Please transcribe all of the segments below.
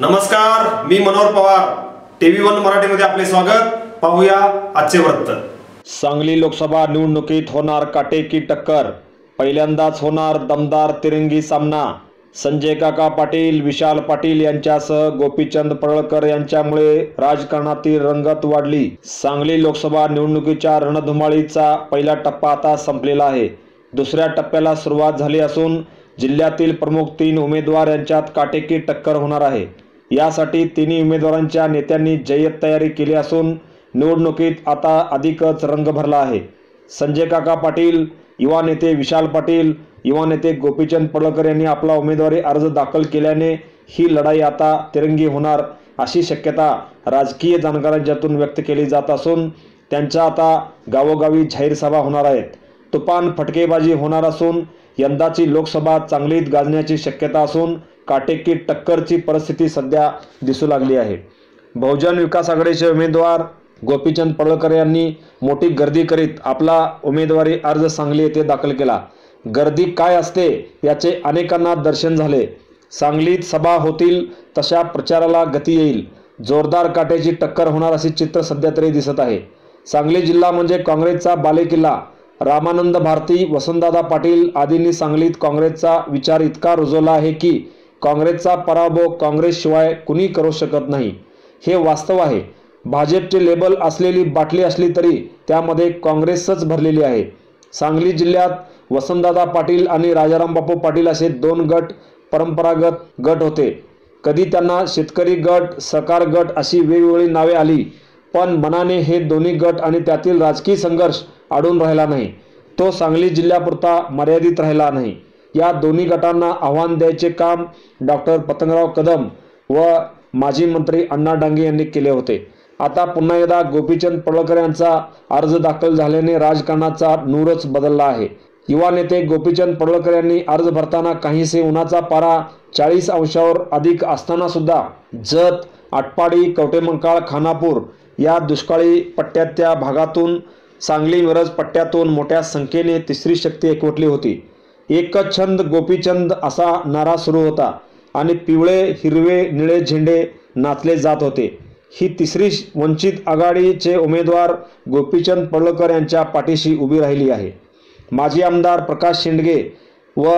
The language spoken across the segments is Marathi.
नमस्कार मी मनोहर पवार. टीव्ही वन मराठीमध्ये आपले स्वागत. पाहूया आजचे वृत्त. सांगली लोकसभा निवडणुकीत होणार काटेकी टक्कर. पहिल्यांदाच होणार दमदार तिरंगी सामना. संजय काका पाटील विशाल पाटील यांच्यासह गोपीचंद पडळकर यांच्यामुळे राजकारणातील रंगत वाढली. सांगली लोकसभा निवडणुकीच्या रणधुमाळीचा पहिला टप्पा आता संपलेला आहे. दुसऱ्या टप्प्याला सुरुवात झाली असून जिल्ह्यातील प्रमुख तीन उमेदवार यांच्यात काटेकी टक्कर होणार आहे. यासाठी तिन्ही उमेदवारांच्या नेत्यांनी जय्यत तयारी केली असून निवडणुकीत आता अधिकच रंग भरला आहे. संजय काका पाटील युवा नेते विशाल पाटील युवा नेते गोपीचंद पडळकर यांनी आपला उमेदवारी अर्ज दाखल केल्याने ही लढाई आता तिरंगी होणार अशी शक्यता राजकीय जाणकारांच्यातून व्यक्त केली जात असून त्यांच्या आता गावोगावी जाहीर सभा होणार आहेत. तुफान फटकेबाजी होणार असून यंदाची लोकसभा चांगलीच गाजण्याची शक्यता असून काटेकी टक्करची परिस्थिती सध्या दिसू लागली आहे. बहुजन विकास आघाडीचे उमेदवार गोपीचंद पडळकर यांनी मोठी गर्दी करीत आपला उमेदवारी अर्ज सांगली येथे दाखल केला. गर्दी काय असते याचे अनेकांना दर्शन झाले. सांगलीत सभा होतील तशा प्रचाराला गती येईल. जोरदार काट्याची टक्कर होणार असे चित्र सध्या तरी दिसत आहे. सांगली जिल्हा म्हणजे काँग्रेसचा बालेकिल्ला. रामानंद भारती वसंतदादा पाटील आदींनी सांगलीत काँग्रेसचा विचार इतका रुजवला आहे की काँग्रेसचा पराभव काँग्रेसशिवाय कुणी करू शकत नाही. हे वास्तव आहे. भाजपचे लेबल असलेली बाटली असली तरी त्यामध्ये काँग्रेसच भरलेली आहे. सांगली जिल्ह्यात वसंतदादा पाटील आणि राजाराम बापू पाटील असे दोन गट परंपरागत गट होते. कधी त्यांना शेतकरी गट सकार गट अशी वेगवेगळी नावे आली पण मनाने हे दोन्ही गट आणि त्यातील राजकीय संघर्ष अडून राहिला नाही. तो सांगली जिल्ह्यापुरता मर्यादित राहिला नाही. या दोन्ही गटांना आव्हान द्यायचे काम डॉक्टर पतंगराव कदम व माजी मंत्री अण्णा डांगे यांनी केले होते. आता पुन्हा एकदा गोपीचंद पडळकर यांचा अर्ज दाखल झाल्याने राजकारणाचा नूरच बदलला आहे. युवा नेते गोपीचंद पडळकर यांनी अर्ज भरताना काहीसे उन्हाचा पारा चाळीस अंशावर अधिक असताना सुद्धा जत आटपाडी कवटेमंकाळ खानापूर या दुष्काळी पट्ट्यात त्या भागातून सांगली मिरज पट्ट्यातून मोठ्या संख्येने तिसरी शक्ती एकवटली होती. एकच छंद गोपीचंद असा नारा सुरू होता आणि पिवळे हिरवे निळे झेंडे नाचले जात होते. ही तिसरी वंचित आघाडीचे उमेदवार गोपीचंद पडळकर यांच्या पाठीशी उभी राहिली आहे. माजी आमदार प्रकाश शेंडगे व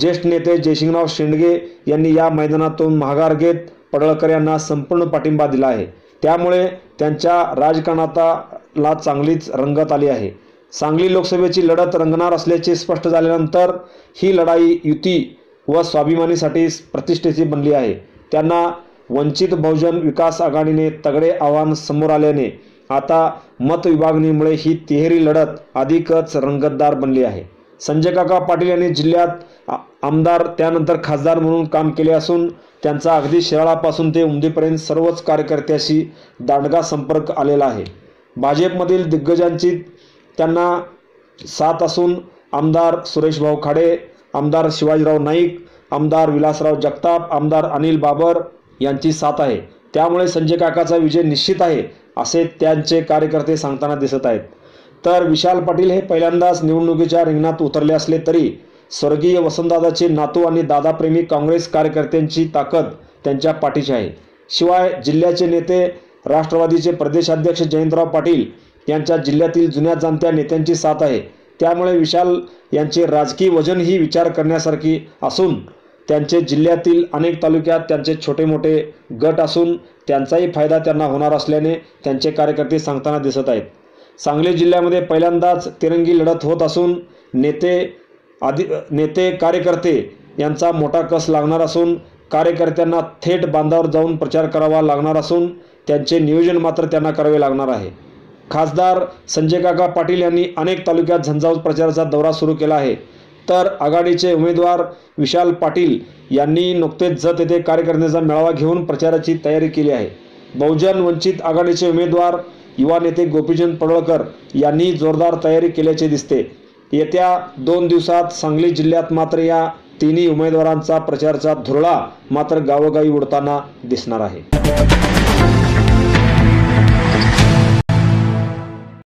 ज्येष्ठ नेते जयसिंगराव शेंडगे यांनी या मैदानातून माघार घेत पडळकर यांना संपूर्ण पाठिंबा दिला आहे. त्यामुळे त्यांच्या राजकारणाताला चांगलीच रंगत आली आहे. सांगली लोकसभेची लढत रंगणार असल्याचे स्पष्ट झाल्यानंतर ही लढाई युती व स्वाभिमानीसाठी प्रतिष्ठेची बनली आहे. त्यांना वंचित बहुजन विकास आघाडीने तगडे आव्हान समोर आल्याने आता मतविभागणीमुळे ही तिहेरी लढत अधिकच रंगतदार बनली आहे. संजय काका पाटील यांनी जिल्ह्यात आमदार त्यानंतर खासदार म्हणून काम केले असून त्यांचा अगदी शिराळापासून ते उमदीपर्यंत सर्वच कार्यकर्त्याशी दांडगा संपर्क आलेला आहे. भाजपमधील दिग्गजांची त्यांना साथ असून आमदार सुरेशभाऊ खाडे आमदार शिवाजीराव नाईक आमदार विलासराव जगताप आमदार अनिल बाबर यांची साथ आहे. त्यामुळे संजय काकाचा विजय निश्चित आहे असे त्यांचे कार्यकर्ते सांगताना दिसत आहेत. तर विशाल पाटील हे पहिल्यांदाच निवडणुकीच्या रिंगणात उतरले असले तरी स्वर्गीय वसंतदादाचे नातू आणि दादाप्रेमी काँग्रेस कार्यकर्त्यांची ताकद त्यांच्या पाठीची आहे. शिवाय जिल्ह्याचे नेते राष्ट्रवादीचे प्रदेशाध्यक्ष जयंतराव पाटील यांच्या जिल्ह्यातील जुन्या जाणत्या नेत्यांची साथ आहे. त्यामुळे विशाल यांचे राजकीय वजनही विचार करण्यासारखी असून त्यांचे जिल्ह्यातील अनेक तालुक्यात त्यांचे छोटे मोठे गट असून त्यांचाही फायदा त्यांना होणार असल्याने त्यांचे कार्यकर्ते सांगताना दिसत आहेत. सांगली जिल्ह्यामध्ये पहिल्यांदाच तिरंगी लढत होत असून नेते आदि नेते कार्यकर्ते यांचा मोठा कस लागणार असून कार्यकर्त्यांना थेट बांधावर जाऊन प्रचार करावा लागणार असून त्यांचे नियोजन मात्र त्यांना करावे लागणार आहे. खासदार संजय काका पाटील यांनी अनेक तालुक्यात झंझावत प्रचाराचा दौरा सुरू केला आहे. तर आघाडीचे उमेदवार विशाल पाटील यांनी नुकतेच जत येथे कार्यकर्त्यांचा मेळावा घेऊन प्रचाराची तयारी केली आहे. बहुजन वंचित आघाडीचे उमेदवार युवा नेते गोपीचंद पडळकर यांनी जोरदार तयारी केल्याचे दिसते. येत्या दोन दिवसात सांगली जिल्ह्यात मात्र या तिन्ही उमेदवारांचा प्रचाराचा धुरळा मात्र गावोगावी उडताना दिसणार आहे.